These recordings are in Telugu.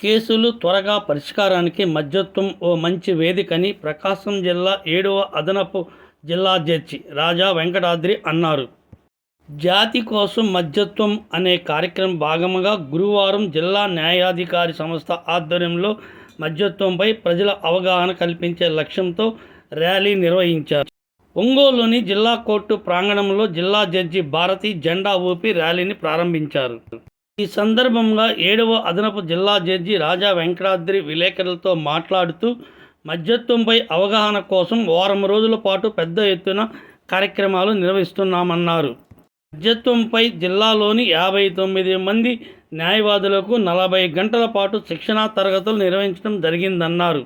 కేసులు త్వరగా పరిష్కారానికి మధ్యత్వం ఓ మంచి వేదికని ప్రకాశం జిల్లా ఏడవ అదనపు జిల్లా జడ్జి రాజా వెంకటాద్రి అన్నారు. జాతి కోసం మధ్యత్వం అనే కార్యక్రమం భాగంగా గురువారం జిల్లా న్యాయాధికారి సంస్థ ఆధ్వర్యంలో మధ్యత్వంపై ప్రజల అవగాహన కల్పించే లక్ష్యంతో ర్యాలీ నిర్వహించారు. ఒంగోలులోని జిల్లా కోర్టు ప్రాంగణంలో జిల్లా జడ్జి భారతి జెండా ఊపి ర్యాలీని ప్రారంభించారు. ఈ సందర్భంగా ఏడవ అదనపు జిల్లా జడ్జి రాజా వెంకటాద్రి విలేకరులతో మాట్లాడుతూ మధ్యత్వంపై అవగాహన కోసం వారం రోజుల పాటు పెద్ద ఎత్తున కార్యక్రమాలు నిర్వహిస్తున్నామన్నారు. మధ్యత్వంపై జిల్లాలోని యాభై తొమ్మిది మంది న్యాయవాదులకు నలభై గంటల పాటు శిక్షణా తరగతులు నిర్వహించడం జరిగిందన్నారు.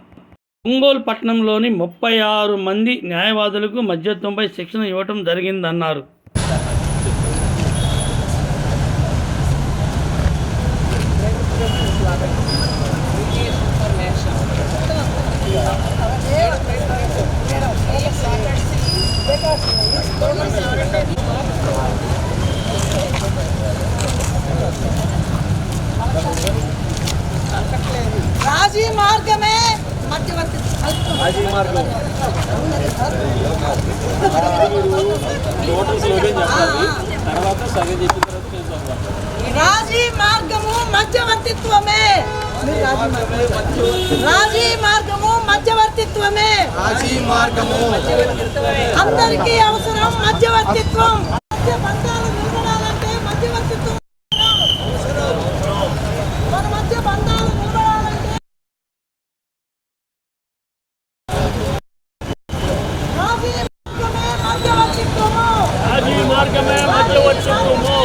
ఒంగోలు పట్టణంలోని ముప్పై ఆరు మంది న్యాయవాదులకు మధ్యత్వంపై శిక్షణ ఇవ్వటం జరిగిందన్నారు. రాజీ మార్గమే మధ్యవర్తి టోటల్ స్లోగన్ చెప్పాలి తర్వాత సగం చెప్పిన తర్వాత నేను చదవాలి రాజీ మార్గము మధ్యవర్తిత్వమే రాజీ మార్గము మధ్యవర్తిత్వమే రాజీ మార్గము అందరికీ అవసరం మధ్యవర్తిత్వం మధ్య రాజీ మార్గమే మధ్యవర్తిత్వము రాజీ మార్గమే మధ్యవర్తిత్వము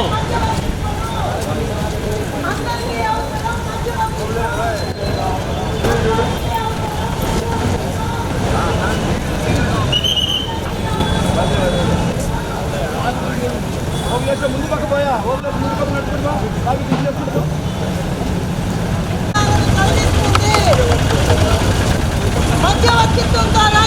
అందరికీ అవసరం మధ్యవర్తిత్వం ముందు పక్క పోయా ముందు పక్క నడుచుకుంటా బాగా తీసుకుంటా కలిగిస్తుంది.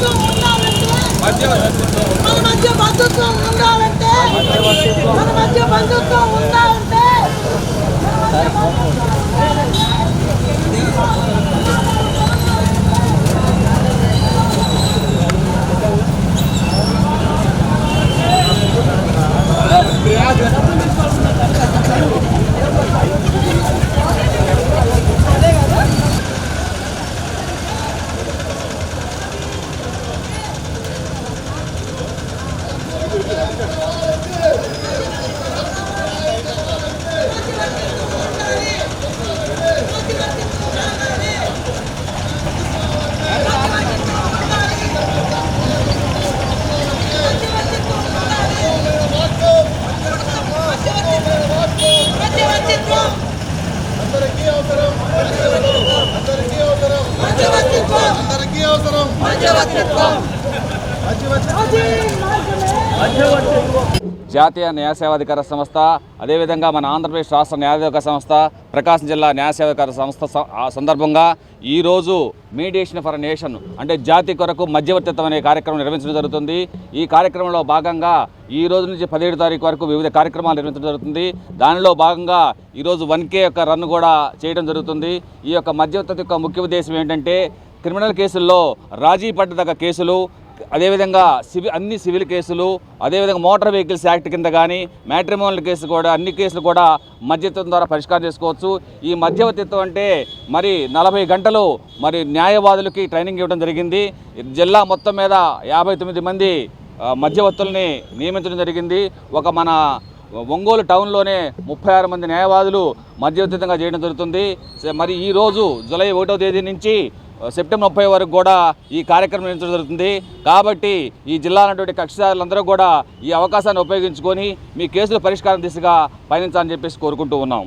మన మధ్య బంధుత్వం ఉండాలంటే మన మధ్య బంధుత్వం ఉండాలంటే మన మధ్య మధ్యవర్తిత్వం అందరికీ అవసరం అందరికీ అవసరం మధ్యవర్తిత్వం అందరికీ అవసరం మధ్యవర్తిత్వం జాతీయ న్యాయ సేవాధికార సంస్థ అదేవిధంగా మన ఆంధ్రప్రదేశ్ రాష్ట్ర న్యాయాధికార సంస్థ ప్రకాశం జిల్లా న్యాయ సేవాధికార సంస్థ స- సందర్భంగా ఈరోజు మీడియేషన్ ఫర్ నేషన్ అంటే జాతి కొరకు మధ్యవర్తిత్వం అనే కార్యక్రమం నిర్వహించడం జరుగుతుంది. ఈ కార్యక్రమంలో భాగంగా ఈ రోజు నుంచి పదిహేడు తారీఖు వరకు వివిధ కార్యక్రమాలు నిర్వహించడం జరుగుతుంది. దానిలో భాగంగా ఈరోజు వన్ కే యొక్క రన్ కూడా చేయడం జరుగుతుంది. ఈ యొక్క మధ్యవర్తిత్వ యొక్క ముఖ్య ఉద్దేశం ఏంటంటే క్రిమినల్ కేసుల్లో రాజీ పడ్డదగ్గ కేసులు అదేవిధంగా సివిల్ అన్ని సివిల్ కేసులు అదేవిధంగా మోటార్ వెహికల్స్ యాక్ట్ కింద కానీ మ్యాట్రిమోనల్ కేసు కూడా అన్ని కేసులు కూడా మధ్యత్వం ద్వారా పరిష్కారం చేసుకోవచ్చు. ఈ మధ్యవర్తిత్వం అంటే మరి నలభై గంటలు మరి న్యాయవాదులకి ట్రైనింగ్ ఇవ్వడం జరిగింది. జిల్లా మొత్తం మీద యాభై తొమ్మిది మంది మధ్యవర్తుల్ని నియమించడం జరిగింది. ఒక మన ఒంగోలు టౌన్లోనే ముప్పై ఆరు మంది న్యాయవాదులు మధ్యవర్తితంగా చేయడం జరుగుతుంది. మరి ఈరోజు జూలై ఒకటో తేదీ నుంచి సెప్టెంబర్ ముప్పై వరకు కూడా ఈ కార్యక్రమం నిర్వహించడం జరుగుతుంది. కాబట్టి ఈ జిల్లా ఉన్నటువంటి కక్షిదారులందరూ కూడా ఈ అవకాశాన్ని ఉపయోగించుకొని మీ కేసుల పరిష్కారం దిశగా పయనించాలని చెప్పేసి కోరుకుంటూ ఉన్నాం.